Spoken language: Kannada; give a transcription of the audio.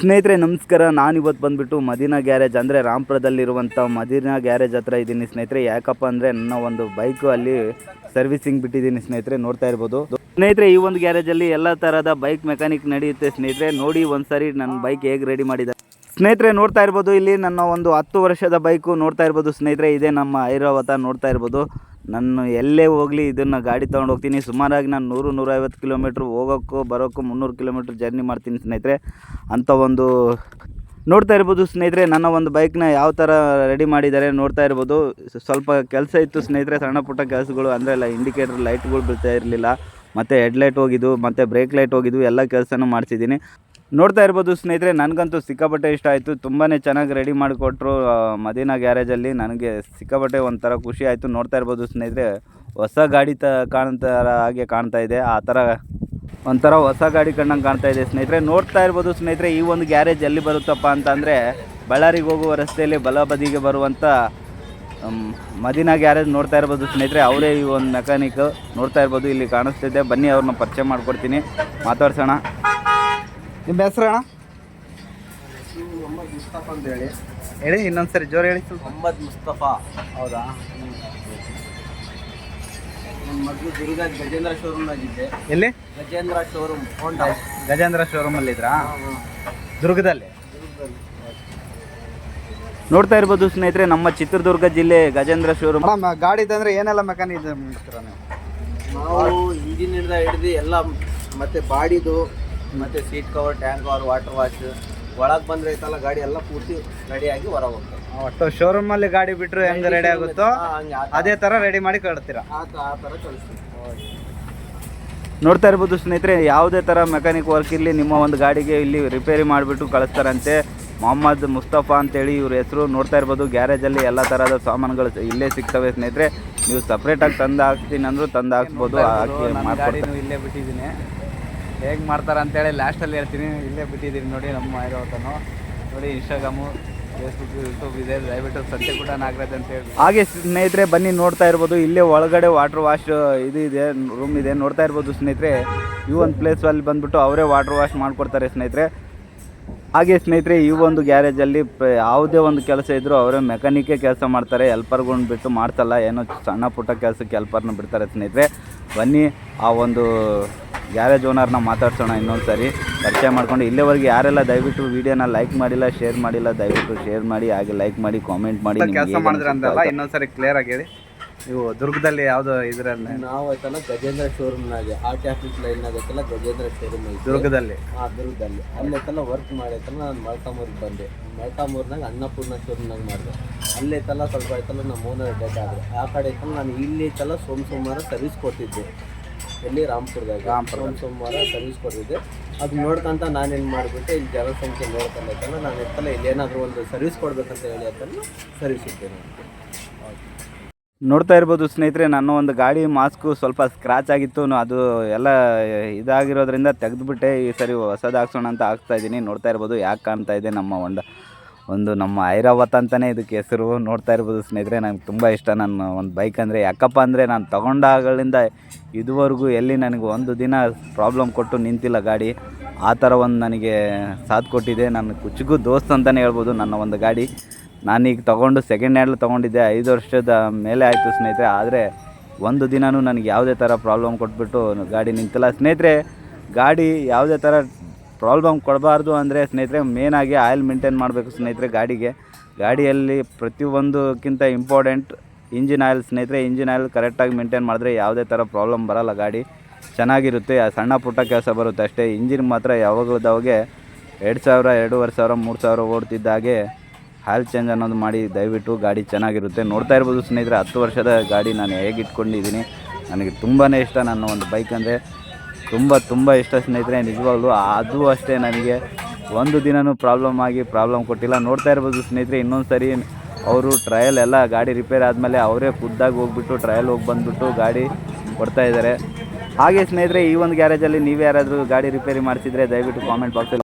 ಸ್ನೇಹಿತರೆ, ನಮಸ್ಕಾರ. ನಾನು ಇವತ್ತು ಬಂದುಬಿಟ್ಟು ಮದೀನಾ ಗ್ಯಾರೇಜ್ ಅಂದರೆ ರಾಮ್ಪುರದಲ್ಲಿರುವಂಥ ಮದೀನಾ ಗ್ಯಾರೇಜ್ ಹತ್ರ ಇದ್ದೀನಿ ಸ್ನೇಹಿತರೆ. ಯಾಕಪ್ಪ ಅಂದರೆ ನನ್ನ ಒಂದು ಬೈಕು ಅಲ್ಲಿ ಸರ್ವಿಸಿಂಗ್ ಬಿಟ್ಟಿದ್ದೀನಿ ಸ್ನೇಹಿತರೆ, ನೋಡ್ತಾ ಇರ್ಬೋದು. ಸ್ನೇಹಿತರೆ, ಈ ಒಂದು ಗ್ಯಾರೇಜಲ್ಲಿ ಎಲ್ಲ ಥರದ ಬೈಕ್ ಮೆಕ್ಯಾನಿಕ್ ನಡೆಯುತ್ತೆ ಸ್ನೇಹಿತರೆ. ನೋಡಿ ಒಂದ್ಸರಿ ನನ್ನ ಬೈಕ್ ಹೇಗೆ ರೆಡಿ ಮಾಡಿದ್ದಾರೆ ಸ್ನೇಹಿತರೆ, ನೋಡ್ತಾ ಇರ್ಬೋದು, ಇಲ್ಲಿ ನನ್ನ ಒಂದು ಹತ್ತು ವರ್ಷದ ಬೈಕು ನೋಡ್ತಾ ಇರ್ಬೋದು ಸ್ನೇಹಿತರೆ. ಇದೇ ನಮ್ಮ ಐರಾವತ ನೋಡ್ತಾ ಇರ್ಬೋದು. ನಾನು ಎಲ್ಲೇ ಹೋಗಲಿ, ಇದನ್ನು ಗಾಡಿ ತೊಗೊಂಡು ಹೋಗ್ತೀನಿ. ಸುಮಾರಾಗಿ ನಾನು ನೂರು, ನೂರೈವತ್ತು ಕಿಲೋಮೀಟ್ರ್ ಹೋಗೋಕ್ಕೂ ಬರೋಕ್ಕೂ ಮುನ್ನೂರು ಕಿಲೋಮೀಟ್ರ್ ಜರ್ನಿ ಮಾಡ್ತೀನಿ ಸ್ನೇಹಿತರೆ. ಅಂಥ ಒಂದು ನೋಡ್ತಾ ಇರ್ಬೋದು ಸ್ನೇಹಿತರೆ, ನನ್ನ ಒಂದು ಬೈಕ್ನ ಯಾವ ಥರ ರೆಡಿ ಮಾಡಿದ್ದಾರೆ ನೋಡ್ತಾ ಇರ್ಬೋದು. ಸ್ವಲ್ಪ ಕೆಲಸ ಇತ್ತು ಸ್ನೇಹಿತರೆ, ಸಣ್ಣ ಪುಟ್ಟ ಕೆಲಸಗಳು, ಅಂದರೆ ಎಲ್ಲ ಇಂಡಿಕೇಟರ್ ಲೈಟ್ಗಳು ಬೀಳ್ತಾ ಇರಲಿಲ್ಲ. ಮತ್ತು ಹೆಡ್ಲೈಟ್ ಹೋಗಿದ್ದು, ಮತ್ತು ಬ್ರೇಕ್ ಲೈಟ್ ಹೋಗಿದ್ದು, ಎಲ್ಲ ಕೆಲಸನೂ ಮಾಡಿಸಿದ್ದೀನಿ. ನೋಡ್ತಾ ಇರ್ಬೋದು ಸ್ನೇಹಿತರೆ, ನನಗಂತೂ ಸಿಕ್ಕಾಪಟ್ಟೆ ಇಷ್ಟ ಆಯಿತು. ತುಂಬಾ ಚೆನ್ನಾಗಿ ರೆಡಿ ಮಾಡಿಕೊಟ್ರು ಮದೀನಾ ಗ್ಯಾರೇಜಲ್ಲಿ ನನಗೆ ಸಿಕ್ಕಾಪಟ್ಟೆ ಒಂಥರ ಖುಷಿ ಆಯಿತು. ನೋಡ್ತಾ ಇರ್ಬೋದು ಸ್ನೇಹಿತರೆ, ಹೊಸ ಗಾಡಿ ತ ಕಾಣ್ತಾರ ಹಾಗೆ ಕಾಣ್ತಾ ಇದೆ. ಆ ಥರ ಒಂಥರ ಹೊಸ ಗಾಡಿ ಕಂಡಂಗೆ ಕಾಣ್ತಾ ಇದೆ ಸ್ನೇಹಿತರೆ. ನೋಡ್ತಾ ಇರ್ಬೋದು ಸ್ನೇಹಿತರೆ, ಈ ಒಂದು ಗ್ಯಾರೇಜ್ ಎಲ್ಲಿ ಬರುತ್ತಪ್ಪ ಅಂತಂದರೆ, ಬಳ್ಳಾರಿಗೆ ಹೋಗುವ ರಸ್ತೆಯಲ್ಲಿ ಬಲ ಬದಿಗೆ ಬರುವಂಥ ಮದೀನಾ ಗ್ಯಾರೇಜ್ ನೋಡ್ತಾ ಇರ್ಬೋದು ಸ್ನೇಹಿತರೆ. ಅವರೇ ಈ ಒಂದು ಮೆಕ್ಯಾನಿಕ್ ನೋಡ್ತಾ ಇರ್ಬೋದು, ಇಲ್ಲಿ ಕಾಣಿಸ್ತಿದೆ. ಬನ್ನಿ, ಅವ್ರನ್ನ ಪರಿಚಯ ಮಾಡ್ಕೊಡ್ತೀನಿ. ಮಾತಾಡ್ಸೋಣ. ನಿಮ್ಮ ಹೆಸರು ಅಣ್ಣ? ಮೊಹಮ್ಮದ್ ಮುಸ್ತಫಾ ಅಂತ ಹೇಳಿ ಹೇಳಿ ಇನ್ನೊಂದು ಸರಿ ಜೋರು ಹೇಳಿ ಸ್ವಲ್ಪ. ಮೊಹಮ್ಮದ್ ಮುಸ್ತಫಾ. ಹೌದಾ? ನನ್ನ ಮಗಳು ದುರ್ಗ ಗಜೇಂದ್ರ ಶೋರೂಮ್ನಾಗಿದ್ದೆ ಎಲ್ಲಿ? ಗಜೇಂದ್ರ ಶೋರೂಮ್ ಹೋಂಡಾ ಗಜೇಂದ್ರ ಶೋರೂಮಲ್ಲಿದ್ರಾ ದುರ್ಗದಲ್ಲಿ? ನೋಡ್ತಾ ಇರ್ಬೋದು ಸ್ನೇಹಿತರೆ ನಮ್ಮ ಚಿತ್ರದುರ್ಗ ಜಿಲ್ಲೆ ಗಜೇಂದ್ರ ಶೋರೂಮ್ ಗಾಡಿ ತಂದ್ರೆ ಏನೆಲ್ಲ ಮೆಕ್ಯಾನಿಸಮ್ ಮಾಡ್ತೀರಾ ನೀವು ನಾವು ಇಂಜಿನಿಂದ ಹಿಡಿದು ಎಲ್ಲ ಮತ್ತೆ ಬಾಡಿದು ಮತ್ತೆ seat cover tank cover water wash ಒಳಗೆ ಬಂದ್ರೆ ಐತಲ್ಲ ಗಾಡಿ ಎಲ್ಲ ಪೂರ್ತಿ ರೆಡಿಯಾಗಿ ಹೊರ ಹೋಗ್ತದೆ. ಒಟ್ಟು ಶೋರೂಮಲ್ಲಿ ಗಾಡಿ ಬಿಟ್ಟರೆ ಹೆಂಗ್ ರೆಡಿ ಆಗುತ್ತೋ ಅದೇ ಥರ ರೆಡಿ ಮಾಡಿ ಕಳ್ತೀರಾ ಆ ತ- ಆ ಥರ ಕಳಿಸ್ತೀವಿ. ನೋಡ್ತಾ ಇರ್ಬೋದು ಸ್ನೇಹಿತರೆ ಯಾವುದೇ ಥರ ಮೆಕ್ಯಾನಿಕ್ ವರ್ಕ್ ಇರಲಿ ನಿಮ್ಮ ಒಂದು ಗಾಡಿಗೆ ಇಲ್ಲಿ ರಿಪೇರಿ ಮಾಡಿಬಿಟ್ಟು ಕಳಿಸ್ತಾರಂತೆ. ಮೊಹಮ್ಮದ್ ಮುಸ್ತಫಾ ಅಂತೇಳಿ ಇವ್ರ ಹೆಸರು. ನೋಡ್ತಾ ಇರ್ಬೋದು ಗ್ಯಾರೇಜಲ್ಲಿ ಎಲ್ಲ ಥರದ ಸಾಮಾನುಗಳು ಇಲ್ಲೇ ಸಿಗ್ತವೆ ಸ್ನೇಹಿತರೆ. ನೀವು ಸಪ್ರೇಟಾಗಿ ತಂದು ಹಾಕ್ತೀನಿ ಅಂದರೂ ತಂದು ಹಾಕ್ಸ್ಬೋದು ಹಾಕಿ ಇಲ್ಲೇ ಬಿಟ್ಟಿದ್ದೀನಿ. ಹೇಗೆ ಮಾಡ್ತಾರೆ ಅಂತೇಳಿ ಲಾಸ್ಟಲ್ಲಿ ಹೇಳ್ತೀನಿ. ಇಲ್ಲೇ ಬಿಟ್ಟಿದ್ದೀನಿ ನೋಡಿ ನಮ್ಮ ಇರೋತನು ನೋಡಿ ಇನ್ಸ್ಟಾಗ್ರಾಮು ಫೇಸ್ಬುಕ್ ಯೂಟ್ಯೂಬ್ ಇದೆ. ದಯವಿಟ್ಟು ಸತ್ಯ ಕೂಡ ನಾಗರಾಜ್ ಅಂತ ಹೇಳಿ ಹಾಗೆ ಸ್ನೇಹಿತರೆ, ಬನ್ನಿ ನೋಡ್ತಾ ಇರ್ಬೋದು. ಇಲ್ಲೇ ಒಳಗಡೆ ವಾಟರ್ ವಾಶ್ ಇದು ಇದೆ ರೂಮ್ ಇದೆ. ನೋಡ್ತಾ ಇರ್ಬೋದು ಸ್ನೇಹಿತರೆ. ಈ ಒಂದು ಪ್ಲೇಸ್ ಅಲ್ಲಿ ಬಂದ್ಬಿಟ್ಟು ಅವರೇ ವಾಟರ್ ವಾಶ್ ಮಾಡಿಕೊಡ್ತಾರೆ ಸ್ನೇಹಿತರೆ. ಹಾಗೆ ಸ್ನೇಹಿತರೆ, ಈ ಒಂದು ಗ್ಯಾರೇಜಲ್ಲಿ ಯಾವುದೇ ಒಂದು ಕೆಲಸ ಇದ್ದರೂ ಅವರೇ ಮೆಕ್ಯಾನಿಕೇ ಕೆಲಸ ಮಾಡ್ತಾರೆ. ಹೆಲ್ಪರ್ಗಳನ್ನ ಬಿಟ್ಟು ಮಾಡ್ತಲ್ಲ. ಏನೋ ಸಣ್ಣ ಪುಟ್ಟ ಕೆಲಸಕ್ಕೆ ಹೆಲ್ಪರ್ನ ಬಿಡ್ತಾರೆ ಸ್ನೇಹಿತರೆ. ಬನ್ನಿ ಆ ಒಂದು ಗ್ಯಾರೇಜ್ ಓನರ್ನ ಮಾತಾಡ್ಸೋಣ ಇನ್ನೊಂದು ಸರಿ. ಪರಿಚಯ ಮಾಡ್ಕೊಂಡು ಇಲ್ಲಿವರೆಗೆ ಯಾರೆಲ್ಲ ದಯವಿಟ್ಟು ವಿಡಿಯೋನ ಲೈಕ್ ಮಾಡಿಲ್ಲ ಶೇರ್ ಮಾಡಿಲ್ಲ ದಯವಿಟ್ಟು ಶೇರ್ ಮಾಡಿ ಹಾಗೆ ಲೈಕ್ ಮಾಡಿ ಕಾಮೆಂಟ್ ಮಾಡಿ ಕೆಲಸ ಮಾಡಿದ್ರೆ ಅಂತಲ್ಲ ಇನ್ನೊಂದ್ಸರಿ ಕ್ಲಿಯರ್ ಆಗಿ ಹೇಳಿ ನೀವು ದುರ್ಗದಲ್ಲಿ ಯಾವುದೋ ಇದರಲ್ಲಿ? ನಾವು ಆಯ್ತಲ್ಲ ಗಜೇಂದ್ರ ಶೋರೂಮ್ನಾಗೆ ಆ ಟಿ ಆಫೀಸ್ ಲೈನ್ ಐತಲ್ಲ ಗಜೇಂದ್ರ ಶೋರೂಮ್ ದುರ್ಗದಲ್ಲಿ? ಆ ದುರ್ಗದಲ್ಲಿ. ಅಲ್ಲೈತಲ್ಲ ವರ್ಕ್ ಮಾಡೈತಲ್ಲ ನಾನು ಮೊಳಕಾಮೂರಿಗೆ ಬಂದೆ. ಮೊಳಕಾಮೂರ್ನಾಗ ಅನ್ನಪೂರ್ಣ ಶೋರೂಮ್ನಾಗ ಮಾಡಿದೆ. ಅಲ್ಲೈತಲ್ಲ ಸ್ವಲ್ಪ ಐತಲ್ಲ ನಮ್ಮ ಓನರ್ ಡೆತ್ ಆದರೆ ಆ ಕಡೆ ಐತಲ್ಲ ನಾನು ಇಲ್ಲಿ ಐತಲ್ಲ ಸೋಮ ಸೋಮವಾರ ಸರ್ವಿಸ್ ಕೊಟ್ಟಿದ್ದೆ. ಎಲ್ಲಿ? ರಾಮ್ಪುರದಾಗ. ರಾಮ್ಪುರ ಸೋಮ ಸೋಮವಾರ ಸರ್ವಿಸ್ ಕೊಟ್ಟಿದ್ದೆ ಅದು ನೋಡ್ಕೊಂತ ನಾನೇನು ಮಾಡಿಬಿಟ್ಟೆ ಇಲ್ಲಿ ಜನಸಂಖ್ಯೆ ನೋಡ್ಕೊಂಡು ಐತಲ್ಲ ನಾನು ಇರ್ತಲ್ಲ ಇಲ್ಲೇನಾದರೂ ಒಂದು ಸರ್ವಿಸ್ ಕೊಡಬೇಕಂತ ಹೇಳಿ ಅದನ್ನು ಸರ್ವಿಸ್ ಇರ್ತೇನೆ ನೋಡ್ತಾ ಇರ್ಬೋದು ಸ್ನೇಹಿತರೆ ನನ್ನ ಒಂದು ಗಾಡಿ ಮಾಸ್ಕು ಸ್ವಲ್ಪ ಸ್ಕ್ರಾಚ್ ಆಗಿತ್ತು. ಅದು ಎಲ್ಲ ಇದಾಗಿರೋದ್ರಿಂದ ತೆಗೆದುಬಿಟ್ಟೆ. ಈ ಸರಿ ಹೊಸದು ಹಾಕ್ಸೋಣ ಅಂತ ಹಾಕ್ತಾ ಇದ್ದೀನಿ. ನೋಡ್ತಾ ಇರ್ಬೋದು ಯಾಕೆ ಕಾಣ್ತಾ ಇದೆ ನಮ್ಮ ಒಂದು ಒಂದು ನಮ್ಮ ಐರಾವತ್ ಅಂತಲೇ ಇದಕ್ಕೆ ಹೆಸರು ನೋಡ್ತಾ ಇರ್ಬೋದು ಸ್ನೇಹಿತರೆ ನನಗೆ ತುಂಬ ಇಷ್ಟ. ನನ್ನ ಒಂದು ಬೈಕ್ ಅಂದರೆ, ಯಾಕಪ್ಪ ಅಂದರೆ ನಾನು ತಗೊಂಡಾಗಲಿಂದ ಇದುವರೆಗೂ ಎಲ್ಲಿ ನನಗೆ ಒಂದು ದಿನ ಪ್ರಾಬ್ಲಮ್ ಕೊಟ್ಟು ನಿಂತಿಲ್ಲ ಗಾಡಿ. ಆ ಥರ ಒಂದು ನನಗೆ ಸಾಥ್ ಕೊಟ್ಟಿದೆ. ನನ್ನ ಕುಚ್ಚಿಗೂ ದೋಸ್ತ್ ಅಂತಲೇ ಹೇಳ್ಬೋದು ನನ್ನ ಒಂದು ಗಾಡಿ. ನಾನೀಗ ತೊಗೊಂಡು ಸೆಕೆಂಡ್ ಹ್ಯಾಂಡ್ಲ್ ತೊಗೊಂಡಿದ್ದೆ. ಐದು ವರ್ಷದ ಮೇಲೆ ಆಯಿತು ಸ್ನೇಹಿತರೆ, ಆದರೆ ಒಂದು ದಿನವೂ ನನಗೆ ಯಾವುದೇ ಥರ ಪ್ರಾಬ್ಲಮ್ ಕೊಟ್ಬಿಟ್ಟು ಗಾಡಿ ನಿಂತಿಲ್ಲ. ಸ್ನೇಹಿತರೆ, ಗಾಡಿ ಯಾವುದೇ ಥರ ಪ್ರಾಬ್ಲಮ್ ಕೊಡಬಾರ್ದು ಅಂದರೆ ಸ್ನೇಹಿತರೆ ಮೇನಾಗಿ ಆಯಿಲ್ ಮೇಂಟೈನ್ ಮಾಡಬೇಕು ಸ್ನೇಹಿತರೆ ಗಾಡಿಗೆ. ಗಾಡಿಯಲ್ಲಿ ಪ್ರತಿಯೊಂದಕ್ಕಿಂತ ಇಂಪಾರ್ಟೆಂಟ್ ಇಂಜಿನ್ ಆಯಿಲ್ ಸ್ನೇಹಿತರೆ ಇಂಜಿನ್ ಆಯಿಲ್ ಕರೆಕ್ಟಾಗಿ ಮೇಂಟೈನ್ ಮಾಡಿದ್ರೆ ಯಾವುದೇ ಥರ ಪ್ರಾಬ್ಲಮ್ ಬರಲ್ಲ ಗಾಡಿ. ಚೆನ್ನಾಗಿರುತ್ತೆ, ಆ ಸಣ್ಣ ಪುಟ್ಟ ಕೆಲಸ ಬರುತ್ತೆ ಅಷ್ಟೇ. ಇಂಜಿನ್ ಮಾತ್ರ ಯಾವಾಗಲದಾಗೆ ಎರಡು ಸಾವಿರ, ಎರಡೂವರೆ ಸಾವಿರ, ಮೂರು ಸಾವಿರ ಓಡ್ತಿದ್ದಾಗೆ ಆಯಿಲ್ ಚೇಂಜ್ ಅನ್ನೋದು ಮಾಡಿ ದಯವಿಟ್ಟು ಗಾಡಿ ಚೆನ್ನಾಗಿರುತ್ತೆ. ನೋಡ್ತಾ ಇರ್ಬೋದು ಸ್ನೇಹಿತರೆ, ಹತ್ತು ವರ್ಷದ ಗಾಡಿ ನಾನು ಹೇಗೆ ಇಟ್ಕೊಂಡಿದ್ದೀನಿ ನನಗೆ ತುಂಬಾ ಇಷ್ಟ ನನ್ನ ಒಂದು ಬೈಕ್ ಅಂದರೆ. ತುಂಬ ತುಂಬ ಇಷ್ಟ ಸ್ನೇಹಿತರೆ, ನಿಜವಾಗ್ಲೂ ಅದು ಅಷ್ಟೇ ನನಗೆ. ಒಂದು ದಿನವೂ ಪ್ರಾಬ್ಲಮ್ ಆಗಿ ಪ್ರಾಬ್ಲಮ್ ಕೊಟ್ಟಿಲ್ಲ. ನೋಡ್ತಾ ಇರ್ಬೋದು ಸ್ನೇಹಿತರೆ ಇನ್ನೊಂದು ಸರಿ ಅವರು ಟ್ರಯಲ್ ಎಲ್ಲ ಗಾಡಿ ರಿಪೇರ್ ಆದಮೇಲೆ ಅವರೇ ಖುದ್ದಾಗಿ ಹೋಗ್ಬಿಟ್ಟು ಟ್ರಯಲ್ ಹೋಗಿ ಬಂದುಬಿಟ್ಟು ಗಾಡಿ ಕೊಡ್ತಾ ಇದ್ದಾರೆ. ಹಾಗೆ ಸ್ನೇಹಿತರೆ, ಈ ಒಂದು ಗ್ಯಾರೇಜಲ್ಲಿ ನೀವು ಯಾರಾದರೂ ಗಾಡಿ ರಿಪೇರಿ ಮಾಡಿಸಿದರೆ ದಯವಿಟ್ಟು ಕಾಮೆಂಟ್ ಬಾಕ್ಸಲ್ಲಿ